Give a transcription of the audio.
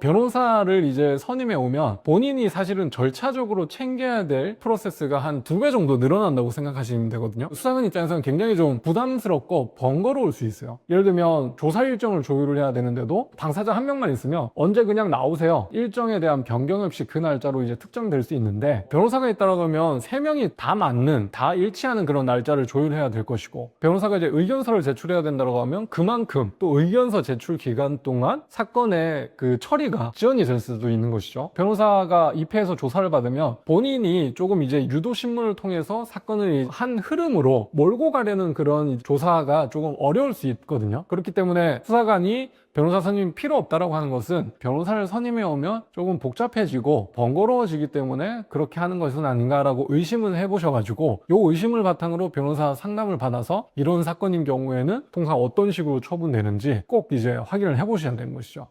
변호사를 이제 선임해 오면 본인이 사실은 절차적으로 챙겨야 될 프로세스가 한 두 배 정도 늘어난다고 생각하시면 되거든요. 수사관 입장에서는 굉장히 좀 부담스럽고 번거로울 수 있어요. 예를 들면 조사 일정을 조율을 해야 되는데도 당사자 한 명만 있으면 언제 그냥 나오세요. 일정에 대한 변경 없이 그 날짜로 이제 특정될 수 있는데 변호사가 있다라고 하면 세 명이 다 맞는 다 일치하는 그런 날짜를 조율해야 될 것이고 변호사가 이제 의견서를 제출해야 된다고 하면 그만큼 또 의견서 제출 기간 동안 사건의 그 처리 가 지연이 될 수도 있는 것이죠. 변호사가 입회해서 조사를 받으면 본인이 조금 이제 유도 신문을 통해서 사건을 한 흐름으로 몰고 가려는 그런 조사가 조금 어려울 수 있거든요. 그렇기 때문에 수사관이 변호사 선임이 필요 없다라고 하는 것은 변호사를 선임해 오면 조금 복잡해지고 번거로워지기 때문에 그렇게 하는 것은 아닌가라고 의심을 해보셔가지고 요 의심을 바탕으로 변호사 상담을 받아서 이런 사건인 경우에는 통상 어떤 식으로 처분되는지 꼭 이제 확인을 해보셔야 되는 것이죠.